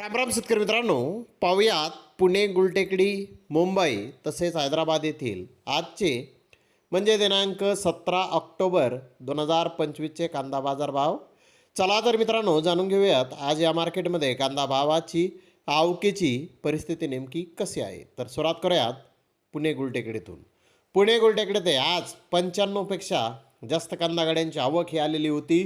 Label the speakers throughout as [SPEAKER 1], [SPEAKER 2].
[SPEAKER 1] रामराम शेतकरी मित्रांनो पाहुयात पुणे गुलटेकडी मुंबई तसेच हैदराबाद येथील आजचे म्हणजे दिनांक सतरा ऑक्टोबर दोन हजार पंचवीसचे कांदा बाजार भाव. चला तर मित्रांनो जाणून घेऊयात आज या मार्केटमध्ये कांदा भावाची आवकेची परिस्थिती नेमकी कशी आहे? तर सुरुवात करूयात पुणे गुलटेकडीतून. पुणे गुलटेकडे आज पंच्याण्णवपेक्षा जास्त कांदा गाड्यांची आवक ही आलेली होती.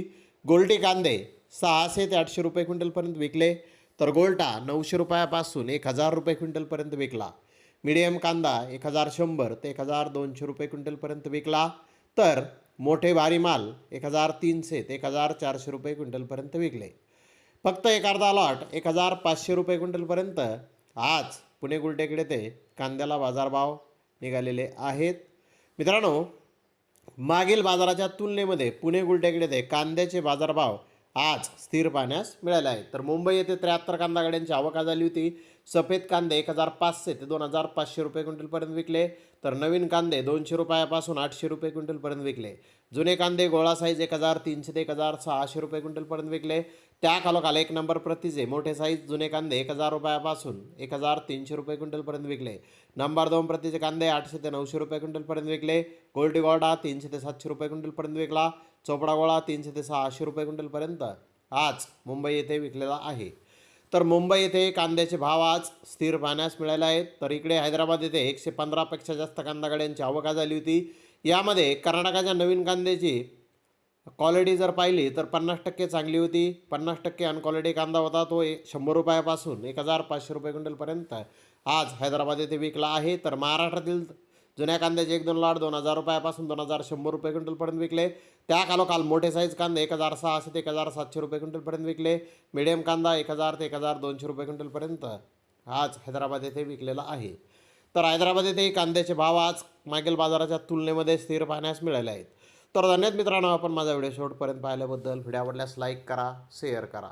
[SPEAKER 1] गोल्टी कांदे सहाशे ते आठशे रुपये क्विंटलपर्यंत विकले. तर गोल्टा नऊशे रुपयापासून एक हजार रुपये क्विंटलपर्यंत विकला. मिडियम कांदा एक हजार शंभर ते एक हजार दोनशे रुपये क्विंटलपर्यंत विकला. तर मोठे भारी माल एक हजार तीनशे ते एक हजार चारशे रुपये क्विंटलपर्यंत विकले. फक्त एक अर्धा लॉट एक हजार पाचशे रुपये क्विंटलपर्यंत आज पुणे गुलटेकडे ते कांद्याला बाजारभाव निघालेले आहेत. मित्रांनो मागील बाजाराच्या तुलनेमध्ये पुणे गुलटेकडे ते कांद्याचे बाजारभाव आज स्थिर पाहण्यास मिळाले आहेत तर मुंबई येथे त्र्याहत्तर कांदा गाड्यांची आवक झाली होती. सफेद कांदे एक हजार पाचशे ते दोन हजार पाचशे रुपये क्विंटलपर्यंत विकले. तर नवीन कांदे दोनशे रुपयापासून आठशे रुपये क्विंटलपर्यंत विकले. जुने कांदे गोळा साईज एक हजार तीनशे ते एक हजार सहाशे रुपये क्विंटलपर्यंत विकले. त्या खालोखाल एक नंबर प्रतीचे मोठे साईज जुने कांदे एक हजार रुपयापासून एक हजार तीनशे रुपये क्विंटलपर्यंत विकले. नंबर दोन प्रतीचे कांदे आठशे ते नऊशे रुपये क्विंटलपर्यंत विकले. गोल्डी गोडा तीनशे ते सातशे रुपये क्विंटलपर्यंत विकला. चोपडा गोळा तीनशे ते सहाशे रुपये क्विंटलपर्यंत आज मुंबई येथे विकलेला आहे. तर मुंबई येथे कांद्याचे भाव आज स्थिर पाहण्यास मिळाले आहेत. तर इकडे हैदराबाद येथे एकशे पंधरापेक्षा जास्त कांदा गाड्यांची आवक झाली होती. यामध्ये कर्नाटकाच्या नवीन कांद्याची क्वालिटी जर पाहिली तर पन्नास टक्के चांगली होती. पन्नास टक्के अनक्वालिटी कांदा होता तो शंभर रुपयापासून एक हजार पाचशे रुपये क्विंटलपर्यंत आज हैदराबाद येथे विकला आहे. तर महाराष्ट्रातील जुन्या कांद्याचे एक दोन लाट दोन हजार रुपयापासून दोन हजार शंभर रुपये क्विंटलपर्यंत विकले. त्या खालोखाल मोठे साईज कांदे एक हजार सहाशे ते एक हजार सातशे रुपये क्विंटलपर्यंत विकले. मिडियम कांदा एक हजार ते एक हजार दोनशे रुपये क्विंटलपर्यंत आज हैदराबाद येथे विकलेला आहे. तर हैदराबाद येथेही कांद्याचे भाव आज मागील बाजाराच्या तुलनेमध्ये स्थिर पाहण्यास मिळाले आहेत. तर धन्यवाद मित्रांनो आपण माझा व्हिडिओ शेवटपर्यंत पाहिल्याबद्दल. व्हिडिओ आवडल्यास लाईक करा शेअर करा.